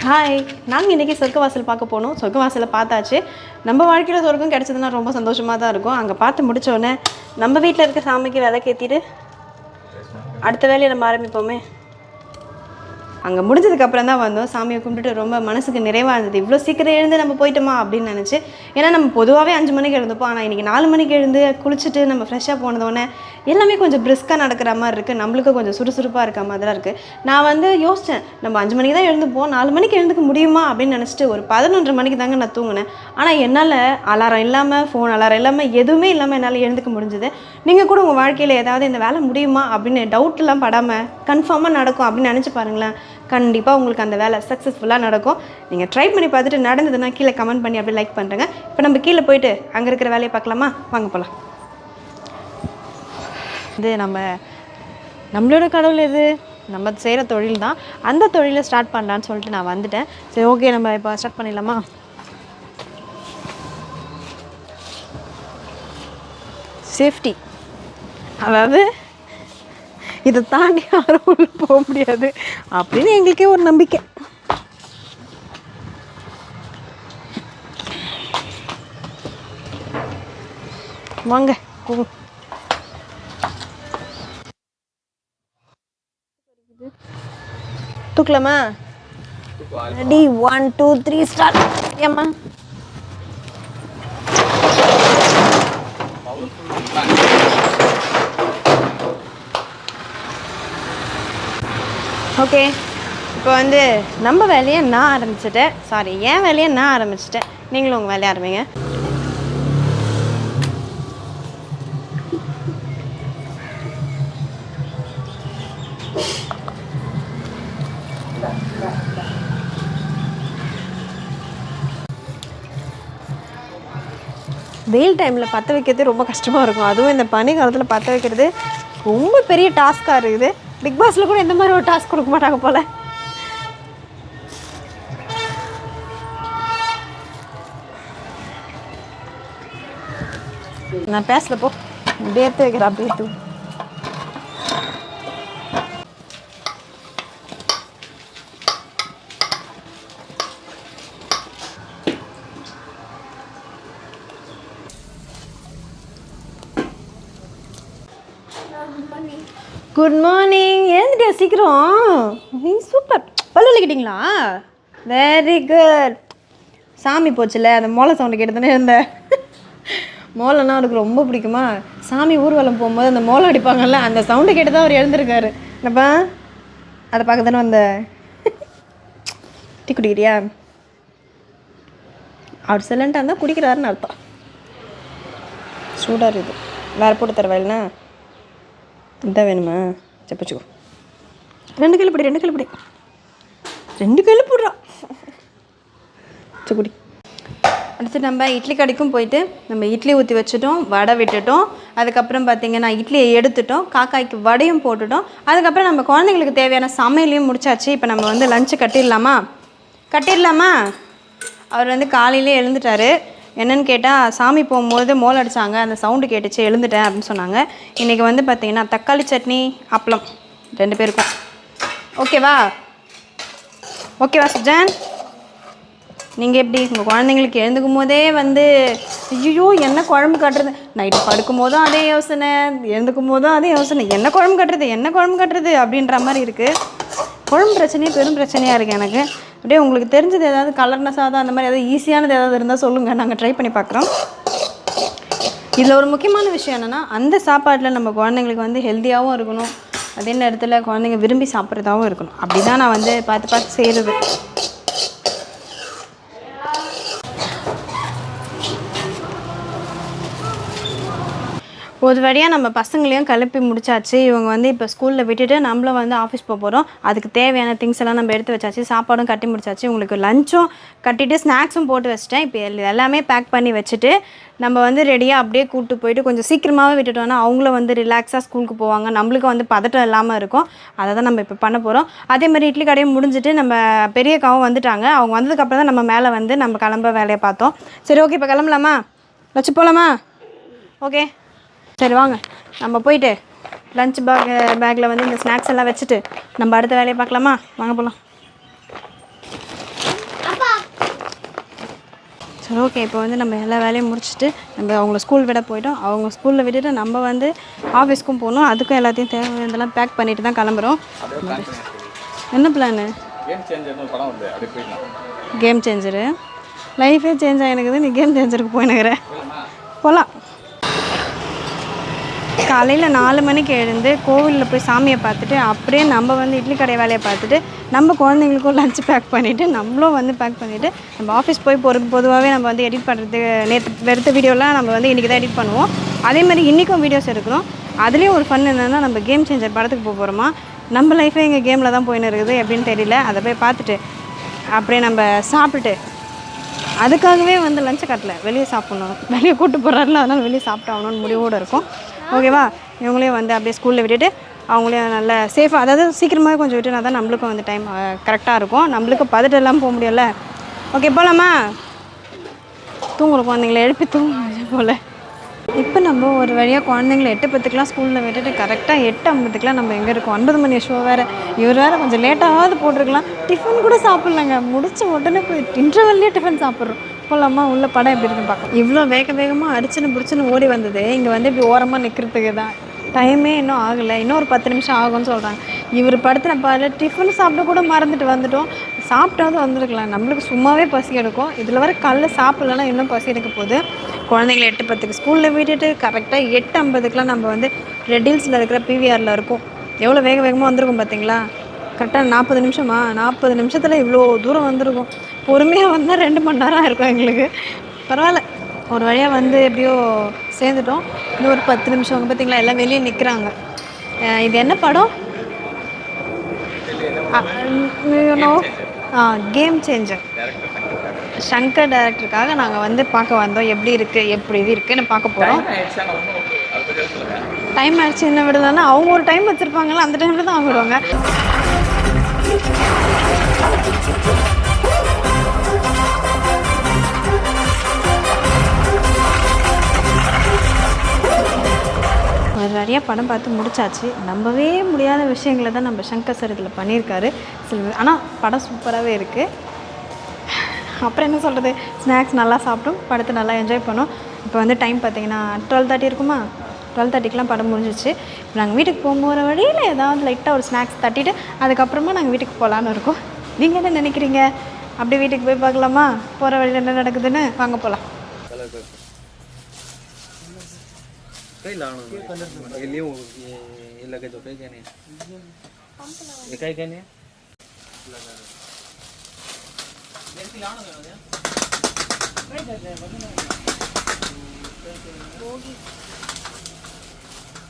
Hi நாங்கள் இன்றைக்கி சொர்க்கவாசல் பார்க்க போனோம். சொர்க்கவாசலை பார்த்தாச்சு. நம்ம வாழ்க்கையில் சொர்க்கம் கிடச்சதுன்னா ரொம்ப சந்தோஷமாக தான் இருக்கும். அங்கே பார்த்து முடித்தோடனே நம்ம வீட்டில் இருக்க சாமிக்கு விளக்கேற்றிட்டு அடுத்த வேலையை நம்ம ஆரம்பிப்போமே. அங்கே முடிஞ்சதுக்கப்புறம் தான் வந்தோம். சாமியை கும்பிட்டுட்டு ரொம்ப மனசுக்கு நிறைவாக இருந்தது. இவ்வளோ சீக்கிரம் எழுந்து நம்ம போயிட்டோமா அப்படின்னு நினச்சி ஏன்னா நம்ம பொதுவாகவே அஞ்சு மணிக்கு எழுந்துப்போம். ஆனால் இன்றைக்கி நாலு மணிக்கு எழுந்து குளிச்சுட்டு நம்ம ஃப்ரெஷ்ஷாக போனதோடனே எல்லாமே கொஞ்சம் பிரிஸ்காக நடக்கிற மாதிரி இருக்குது நம்மளுக்கு கொஞ்சம் சுறுசுறுப்பாக இருக்க மாதிரி தான் இருக்குது நான் வந்து யோசித்தேன் நம்ம அஞ்சு மணிக்கு தான் எழுந்துப்போம். நாலு மணிக்கு எழுந்துக்க முடியுமா அப்படின்னு நினச்சிட்டு ஒரு பதினொன்றரை மணிக்கு தாங்க நான் தூங்கினேன். ஆனால் என்னால் அலாரம் இல்லாமல் ஃபோன் அலாரம் இல்லாமல் எதுவுமே இல்லாமல் என்னால் எழுந்துக்க முடிஞ்சுது. நீங்கள் கூட உங்கள் வாழ்க்கையில் ஏதாவது இந்த வேலை முடியுமா அப்படின்னு டவுட்லாம் படாமல் கன்ஃபார்மாக நடக்கும் அப்படின்னு நினச்சி பாருங்களேன். கண்டிப்பாக உங்களுக்கு அந்த வேலை சக்ஸஸ்ஃபுல்லாக நடக்கும். நீங்கள் ட்ரை பண்ணி பார்த்துட்டு நடந்ததுன்னா கீழே கமெண்ட் பண்ணி அப்படியே லைக் பண்ணுறேங்க இப்போ நம்ம கீழே போயிட்டு அங்கே இருக்கிற வேலையை பார்க்கலாமா? வாங்க போகலாம் இது நம்ம நம்மளோட கடவுள் எது? நம்ம செய்கிற தொழில் தான். அந்த தொழிலை ஸ்டார்ட் பண்ணலான்னு சொல்லிட்டு நான் வந்துட்டேன். சரி ஓகே நம்ம இப்போ ஸ்டார்ட் பண்ணிடலாமா? சேஃப்டி அதாவது இதை தாண்டி யாரும் உள்ள போக முடியாது. அப்படின்னு எங்களுக்கே ஒரு நம்பிக்கை. வாங்க தூக்கலாமா? Ready one two three start ஏம்மா ஓகே இப்போ வந்து நம்ம வேலையை நான் ஆரம்பிச்சிட்டேன். சாரி என் வேலையை நான் ஆரம்பிச்சிட்டேன். நீங்களும் உங்கள் வேலையை ஆரம்பிங்க. வெயில் டைமில் பற்ற வைக்கிறது ரொம்ப கஷ்டமாக இருக்கும். அதுவும் இந்த பனி காலத்தில் பற்ற வைக்கிறது ரொம்ப பெரிய டாஸ்க்காக இருக்குது. பிக் பாஸில் கூட இந்த மாதிரி ஒரு டாஸ்க் கொடுக்க மாட்டாங்க போல. நான் பேசல போ. அப்படியே எடுத்து வைக்கிறேன் அப்படியே எடுத்து குட் மார்னிங் எழுந்துட்டியா சீக்கிரம். நீ சூப்பர் பல்லு விளக்கிட்டீங்களா வெரி குட் சாமி போச்சுல அந்த மோளை சவுண்டு கேட்டுதானே இருந்தேன் மோளைனா அவருக்கு ரொம்ப பிடிக்குமா? சாமி ஊர்வலம் போகும்போது அந்த மோளம் அடிப்பாங்கல்ல அந்த சவுண்டு கேட்டு தான் அவர் எழுந்திருக்காரு. என்னப்பா? அதை பார்க்க தானே வந்த? டீ குடிக்கிறியா? அவர் சிலண்டாக இருந்தால் குடிக்கிறாருன்னு அர்த்தம். சூடாக இருக்குது. வேறு போட்டு தரவா இதான் வேணுமா? செப்பச்சுக்கோ ரெண்டு கையில் பிடி ரெண்டு கையில் பிடி. ரெண்டு கையில் போடுறா. குடி அடுத்து நம்ம இட்லி கடைக்கும் போயிட்டு நம்ம இட்லி ஊற்றி வச்சுட்டோம் வடை விட்டுட்டோம். அதுக்கப்புறம் பார்த்தீங்கன்னா இட்லியை எடுத்துட்டோம். காக்காய்க்கு வடையும் போட்டுட்டோம். அதுக்கப்புறம் நம்ம குழந்தைங்களுக்கு தேவையான சமையலையும் முடிச்சாச்சு. இப்போ நம்ம வந்து லஞ்சு கட்டிடலாமா? கட்டிடலாமா? அவர் வந்து காலையிலே எழுந்துட்டாரு. என்னன்னு கேட்டால் சாமி போகும்போது மோல் அடிச்சாங்க. அந்த சவுண்டு கேட்டுச்சு எழுந்துட்டேன் அப்படின்னு சொன்னாங்க. இன்றைக்கி வந்து பார்த்திங்கன்னா தக்காளி சட்னி அப்பளம் ரெண்டு பேருக்கும். ஓகேவா ஓகேவா சுஜான் நீங்கள் எப்படி உங்கள் குழந்தைங்களுக்கு எழுந்துக்கும் போதே வந்து ஐயோ என்ன குழம்பு கட்டுறது? நைட்டு படுக்கும் போதும் அதே யோசனை எழுந்துக்கும் போதும் அதே யோசனை. என்ன குழம்பு கட்டுறது? என்ன குழம்பு கட்டுறது? அப்படின்ற மாதிரி இருக்குது குழம்பு பிரச்சனையே பெரும் பிரச்சனையாக இருக்குது எனக்கு. அப்படியே உங்களுக்கு தெரிஞ்சது ஏதாவது கலர்ன சாதம் அந்த மாதிரி ஏதாவது ஈஸியானது ஏதாவது இருந்தால் சொல்லுங்கள் நாங்கள் ட்ரை பண்ணி பார்க்குறோம் இதில் ஒரு முக்கியமான விஷயம் என்னென்னா அந்த சாப்பாட்டில் நம்ம குழந்தைங்களுக்கு வந்து ஹெல்த்தியாகவும் இருக்கணும். அதே நேரத்தில் குழந்தைங்க விரும்பி சாப்பிட்றதாகவும் இருக்கணும். அப்படி தான் நான் வந்து பார்த்து பார்த்து செய்கிறது ஒரு வழியாக நம்ம பசங்களையும் கிளப்பி முடிச்சாச்சு. இவங்க வந்து இப்போ ஸ்கூலில் விட்டுட்டு நம்மளும் வந்து ஆஃபீஸ் போக போகிறோம் அதுக்கு தேவையான திங்ஸ் எல்லாம் நம்ம எடுத்து வச்சாச்சு. சாப்பாடும் கட்டி முடிச்சாச்சு. உங்களுக்கு லஞ்சும் கட்டிட்டு ஸ்நாக்ஸும் போட்டு வச்சிட்டேன். இப்போ எல்லாமே பேக் பண்ணி வச்சுட்டு நம்ம வந்து ரெடியாக அப்படியே கூப்பிட்டு போயிட்டு கொஞ்சம் சீக்கிரமாகவே விட்டுட்டோம்னா அவங்களும் வந்து ரிலாக்ஸாக ஸ்கூலுக்கு போவாங்க. நம்மளுக்கு வந்து பதட்டம் இல்லாமல் இருக்கும். அதை தான் நம்ம இப்போ பண்ண போகிறோம் அதே மாதிரி இட்லி கடையும் முடிஞ்சுட்டு நம்ம பெரியக்காவும் வந்துட்டாங்க. அவங்க வந்ததுக்கப்புறம் தான் நம்ம மேலே வந்து நம்ம கிளம்ப வேலையை பார்த்தோம். சரி ஓகே இப்போ கிளம்பலாமா? வச்சு போகலாமா ஓகே சரி வாங்க. நம்ம போயிட்டு லஞ்ச் பேக் பேக்கில் வந்து இந்த ஸ்நாக்ஸ் எல்லாம் வச்சுட்டு நம்ம அடுத்த வேலையை பார்க்கலாமா? வாங்க போகலாம் சரி ஓகே இப்போ வந்து நம்ம எல்லா வேலையும் முடிச்சுட்டு நம்ம அவங்கள ஸ்கூல் விட போயிட்டோம். அவங்க ஸ்கூலில் விட்டுட்டு நம்ம வந்து ஆஃபீஸ்க்கும் போகணும். அதுக்கும் எல்லாத்தையும் தேவையானதெல்லாம் பேக் பண்ணிட்டு தான் கிளம்புறோம். என்ன பிளானு கேம் சேஞ்சரு லைஃபே சேஞ்ச் ஆகினுக்குது நீ கேம் சேஞ்சருக்கு போயினுக்கிற. போகலாம் காலையில் நாலு மணிக்கு எழுந்து கோவிலில் போய் சாமியை பார்த்துட்டு அப்படியே நம்ம வந்து இட்லி கடை வேலையை பார்த்துட்டு நம்ம குழந்தைங்களுக்கும் லஞ்ச் பேக் பண்ணிவிட்டு நம்மளும் வந்து பேக் பண்ணிவிட்டு நம்ம ஆஃபீஸ் போய் போகிறது பொதுவாகவே நம்ம வந்து எடிட் பண்ணுறது நேற்று வெறுத்த வீடியோலாம் நம்ம வந்து இன்றைக்கி தான் எடிட் பண்ணுவோம். அதே மாதிரி இன்றைக்கும் வீடியோஸ் எடுக்கிறோம் அதுலேயும் ஒரு ஃபன் என்னென்னா நம்ம கேம் சேஞ்சர் படத்துக்கு போக போகிறோமா நம்ம லைஃபே எங்கள் கேமில் தான் போயின்னு இருக்குது எப்படின்னு தெரியல. அதை போய் பார்த்துட்டு அப்படியே நம்ம சாப்பிட்டுட்டு அதுக்காகவே வந்து லஞ்சை கட்டல. வெளியே சாப்பிட்ணும். வெளியே கூப்பிட்டு போகிறாருல அதனால் வெளியே சாப்பிட்டாகணும்னு முடிவோடு இருக்கும். ஓகேவா? இவங்களையும் வந்து அப்படியே ஸ்கூலில் விட்டுட்டு அவங்களையும் நல்ல சேஃபாக அதாவது சீக்கிரமாகவே கொஞ்சம் விட்டுனா தான் நம்மளுக்கும் வந்து டைம் கரெக்டாக இருக்கும். நம்மளுக்கு பதட்டம் எல்லாம் போக முடியல ஓகே போகலாமா தூங்குற குழந்தைங்கள எழுப்பி தூங்க போல். இப்போ நம்ம ஒரு வழியாக குழந்தைங்கள எட்டு பத்துக்கெலாம் ஸ்கூலில் விட்டுட்டு கரெக்டாக எட்டு ஐம்பதுக்கெலாம் நம்ம எங்கே இருக்கோம்? ஒன்பது மணி ஷோ வேறு. இவர் வேறு கொஞ்சம் லேட்டாவது போட்டிருக்கலாம். டிஃபன் கூட சாப்பிட்லங்க. முடிச்ச உடனே போய் இன்டர்வல்லே டிஃபன் சாப்பிட்றோம். போகலாமா உள்ள படம் எப்படி இருக்குன்னு பார்க்கலாம். இவ்வளோ வேக வேகமாக அடிச்சுன்னு பிடிச்சுன்னு ஓடி வந்தது. இங்கே வந்து இப்படி ஓரமாக நிற்கிறதுக்கு தான். டைமே இன்னும் ஆகலை. இன்னும் ஒரு பத்து நிமிஷம் ஆகும்னு சொல்கிறாங்க இவர் படத்தில் பாரு டிஃபன் சாப்பிட கூட மறந்துட்டு வந்துட்டோம். சாப்பிட்டாவது வந்திருக்கலாம். நம்மளுக்கு சும்மாவே பசி எடுக்கும். இதில் வர காலைல சாப்பிட்லன்னா இன்னும் பசி எடுக்க போகுது. குழந்தைங்கள எட்டு பத்துக்கு ஸ்கூலில் விட்டுட்டு கரெக்டாக எட்டு ஐம்பதுக்குலாம் நம்ம வந்து ரெட் ஹில்ஸில் இருக்கிற பிவிஆரில் இருக்கும். எவ்வளோ வேக வேகமாக வந்திருக்கும் பார்த்தீங்களா? கரெக்டாக நாற்பது நிமிஷமா? நாற்பது நிமிஷத்தில் இவ்வளோ தூரம் வந்திருக்கும். பொறுமையாக வந்தால் ரெண்டு மணி நேரம் இருக்கும் எங்களுக்கு. பரவாயில்ல. ஒரு வழியாக வந்து எப்படியோ சேர்ந்துட்டோம். இன்னும் ஒரு பத்து நிமிஷம் பார்த்தீங்களா? எல்லாம் வெளியே நிற்கிறாங்க இது என்ன படம்? ஆ கேம் சேஞ்சர் சங்கர் டேரக்டருக்காக நாங்கள் வந்து பார்க்க வந்தோம். எப்படி இருக்குது எப்படி இது இருக்குன்னு பார்க்க போகிறோம் டைம் ஆயிடுச்சு? என்ன விடலன்னா அவங்க ஒரு டைம் வச்சுருப்பாங்கல்ல அந்த டைமில் தான் அவங்க விடுவாங்க ஒரு நிறைய படம் பார்த்து முடிச்சாச்சு. நம்பவே முடியாத விஷயங்களை தான் நம்ம சங்கர் சார் இதில் பண்ணியிருக்காரு. சில ஆனால் படம் சூப்பராகவே இருக்குது அப்புறம் என்ன சொல்கிறது ஸ்நாக்ஸ் நல்லா சாப்பிட்டோம் படத்தை நல்லா என்ஜாய் பண்ணோம். இப்போ வந்து டைம் பார்த்தீங்கன்னா டுவெல் தேர்ட்டி இருக்குமா? டுவெல் தேர்ட்டிக்கெலாம் படம் முடிஞ்சிச்சு இப்போ நாங்கள் வீட்டுக்கு போகும்போகிற வழியில் ஏதாவது லைட்டாக ஒரு ஸ்நாக்ஸ் தட்டிட்டு அதுக்கப்புறமா நாங்கள் வீட்டுக்கு போகலான்னு இருக்கோம். நீங்கள் என்ன நினைக்கிறீங்க? அப்படியே வீட்டுக்கு போய் பார்க்கலாமா? போகிற வழியில் என்ன நடக்குதுன்னு? வாங்க போகலாம் कई போகி